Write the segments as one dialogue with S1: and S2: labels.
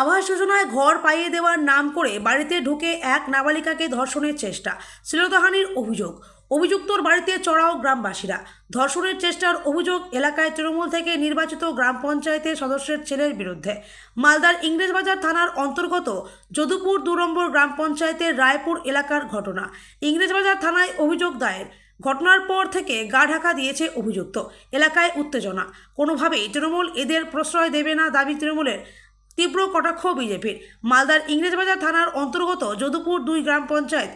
S1: আবাস যোজনায় ঘর পাইয়ে দেওয়ার নাম করে বাড়িতে ঢুকে এক নাবালিকাকে ধর্ষণের চেষ্টা, শ্লীলতাহানির অভিযোগ। অভিযুক্তর বাড়িতে চড়াও গ্রামবাসীরা। ধর্ষণের চেষ্টার অভিযোগ এলাকায় তৃণমূল থেকে নির্বাচিত গ্রাম পঞ্চায়েতের সদস্যের ছেলের বিরুদ্ধে। মালদার ইংরেজবাজার থানার অন্তর্গত যদুপুর দু নম্বর গ্রাম পঞ্চায়েতের রায়পুর এলাকার ঘটনা। ইংরেজবাজার থানায় অভিযোগ দায়ের। ঘটনার পর থেকে গা ঢাকা দিয়েছে অভিযুক্ত। এলাকায় উত্তেজনা। কোনোভাবেই তৃণমূল এদের প্রশ্রয় দেবে না দাবি তৃণমূলের। তীব্র কটাক্ষ বিজেপির। মালদার ইংরেজবাজার থানার অন্তর্গত যদুপুর দুই গ্রাম পঞ্চায়েত,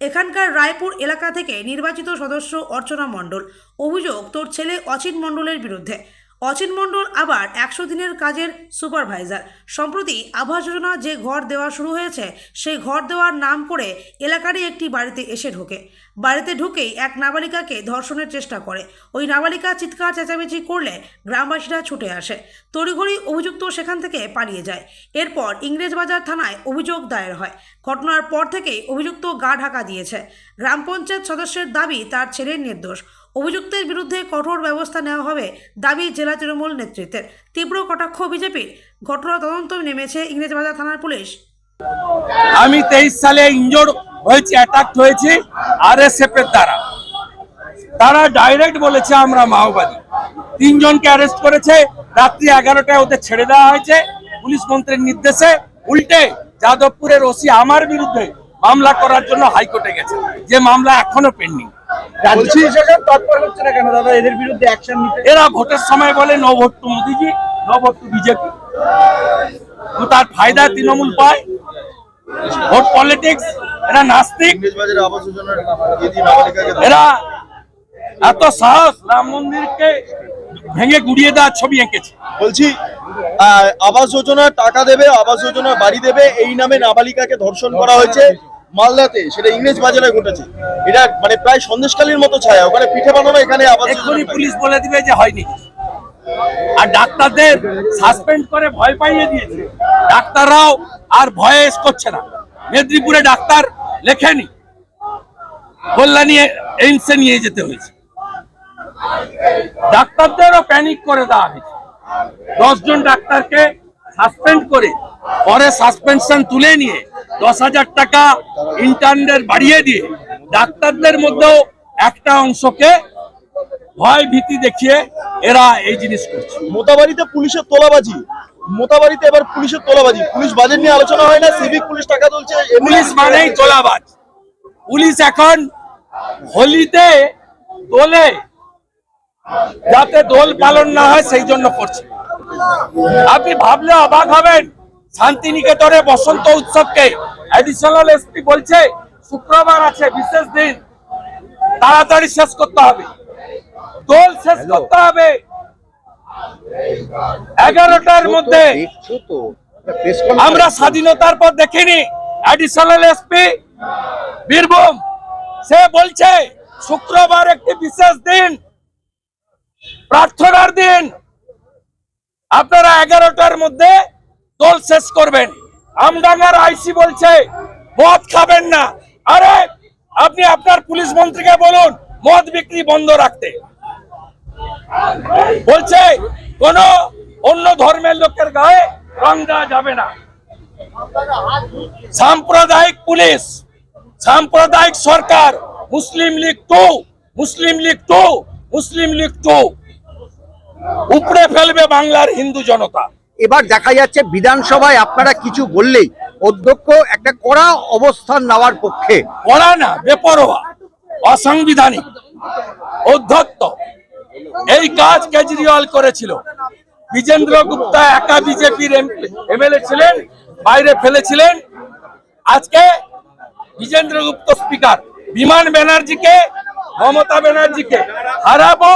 S1: এখানকার রায়পুর এলাকা থেকে নির্বাচিত সদস্য অর্চনা মণ্ডল। অভিযোগ, তোর ছেলে অচিন মণ্ডলের বিরুদ্ধে। অচিন মণ্ডল আবার একশো দিনের কাজের সুপারভাইজার। সম্প্রতি আবাস যোজনা যে ঘর দেওয়া শুরু হয়েছে, সেই ঘর দেওয়ার নাম করে এলাকারই একটি বাড়িতে এসে ঢোকে। বাড়িতে ঢুকেই এক নাবালিকাকে ধর্ষণের চেষ্টা করে। ওই নাবালিকা চিৎকার, চেঁচামেচি করলে গ্রামবাসীরা ছুটে আসে। তড়িঘড়ি অভিযুক্ত সেখান থেকে পালিয়ে যায়। এরপর ইংরেজবাজার থানায় অভিযোগ দায়ের হয়। ঘটনার পর থেকেই অভিযুক্ত গা ঢাকা দিয়েছে। গ্রাম পঞ্চায়েত সদস্যের দাবি তার ছেলের নির্দোষ। অভিযুক্তের বিরুদ্ধে কঠোর ব্যবস্থা নেওয়া হবে দাবি জেলা তৃণমূল নেতৃত্বের। তীব্র কটাক্ষ বিজেপির ঘটনা তদন্ত নেমেছে ইংরেজবাজার থানার পুলিশ।
S2: আমি তেইশ সালে ইনজোর্ড হয়েছি অ্যাটাক হয়েছি আর এস এর দ্বারা। তারা ডাইরেক্ট বলেছে আমরা মাওবাদী। তিনজনকে অ্যারেস্ট করেছে, রাত্রি এগারোটায় ওদের ছেড়ে দেওয়া হয়েছে, পুলিশ মন্ত্রীর নির্দেশে উল্টে যাদবপুরের ওসি আমার বিরুদ্ধে মামলা করার জন্য হাইকোর্টে গেছে। যে মামলা এখনও পেন্ডিং এরা ভোটের সময় বলে no vote to Modiji no vote to BJP তার ফায়দা তৃণমূল পায়। ভোট পলিটিক্স এরা নাস্তিক। এরা এত সাহস রাম মন্দিরকে ভেঙে গুড়িয়ে দেওয়ার ছবি এঁকেছে।
S3: বলছি আবাস যোজনা টাকা দেবে আবাস যোজনা বাড়ি দেবে এই নামে নাবালিকাকে ধর্ষণ করা হয়েছে। মালদাতে, সেটা ইংরেজ বাজারে ঘটেছে। এটা মানে প্রায় সন্দেশকালীর মতো ছায়া, ওখানে পিঠে বানানো এখানে যোজনা
S2: পুলিশ বলে দিবে যে হয়নি। আর ডাক্তারদের সাসপেন্ড করে ভয় পাইয়ে দিয়েছে। ডাক্তাররাও আর ভয়ে করছে না। মেদিনীপুরে ডাক্তার লেখেনি। কল্যাণী এইমসে নিয়ে যেতে হয়েছে। ডাক্তারদেরও প্যানিক করে দেওয়া হয়েছে। দশজন ডাক্তারকে সাসপেন্ড করে, পরে সাসপেনশন তুলে নিয়ে দশ হাজার টাকা ইন্টার্নদের বাড়িয়ে দিয়ে ডাক্তারদের মধ্যেও একটা অংশকে ভয় ভীতি দেখিয়ে এরা এই জিনিস করছে।
S3: মোতাবাড়িতে পুলিশের তোলাবাজি। মোতাবাড়িতে এবার পুলিশের তোলাবাজি। পুলিশ বাজেট নিয়ে আলোচনা হয় না সিভিক পুলিশ টাকা তুলছে
S2: পুলিশ মানেই তোলাবাজ। পুলিশ এখন হোলিতে দোলে যাতে দোল পালন না হয় সেই জন্য করছে। আপনি ভাবলে অবাক হবেন শান্তিনিকেতনে বসন্ত উৎসবকে অ্যাডিশনাল এসপি বলছে শুক্রবার আছে বিশেষ দিন। তাড়াতাড়ি শেষ করতে হবে। দোল শেষ করতে হবে। এগারোটার মধ্যে। আমরা স্বাধীনতার পর দেখিনি। অ্যাডিশনাল এসপি বীরভূম সে বলছে শুক্রবার একটি বিশেষ দিন। প্রার্থনার দিন। আপনারা এগারোটার মধ্যে দোল শেষ করবেন। আমডাঙ্গার আইসি বলছে, মদ খাবেন না। আরে, আপনি আপনার পুলিশ মন্ত্রীকে বলুন, মদ বিক্রি বন্ধ রাখতে। বলছে, কোন অন্য ধর্মের লোকের গায়ে রং দেওয়া যাবে না। সাম্প্রদায়িক পুলিশ, সাম্প্রদায়িক সরকার, Muslim League two, Muslim League two, Muslim League two. উপড়ে ফেলবে বাংলার হিন্দু জনতা।
S4: এবার দেখা যাচ্ছে বিধানসভায় আপনারা কিছু বললেই অধ্যক্ষ একটা কড়া অবস্থান নেওয়ার পক্ষে।
S2: কড়া না, বেপরোয়া, অসাংবিধানিক। অধ্যক্ষ, এই কাজ কেজরিওয়াল করেছিল। বিজেন্দ্র গুপ্তা একা বিজেপির এমএলএ ছিলেন, বাইরে ফেলেছিলেন। আজকে বিজেন্দ্র গুপ্ত স্পিকার, বিমান ব্যানার্জিকে, মমতা ব্যানার্জিকে হারাবো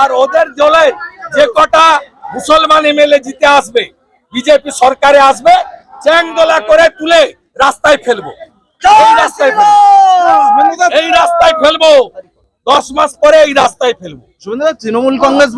S2: আর ওদের দলে যে কটা মুসলমান এমএলএ জিতে আসবে, বিজেপি সরকারে আসবে, চ্যাংদোলা করে তুলে রাস্তায় ফেলব। এই রাস্তায় ফেলব। এই রাস্তায় ফেলব। দশ মাস পরে এই রাস্তায় ফেলব।
S4: তৃণমূল কংগ্রেস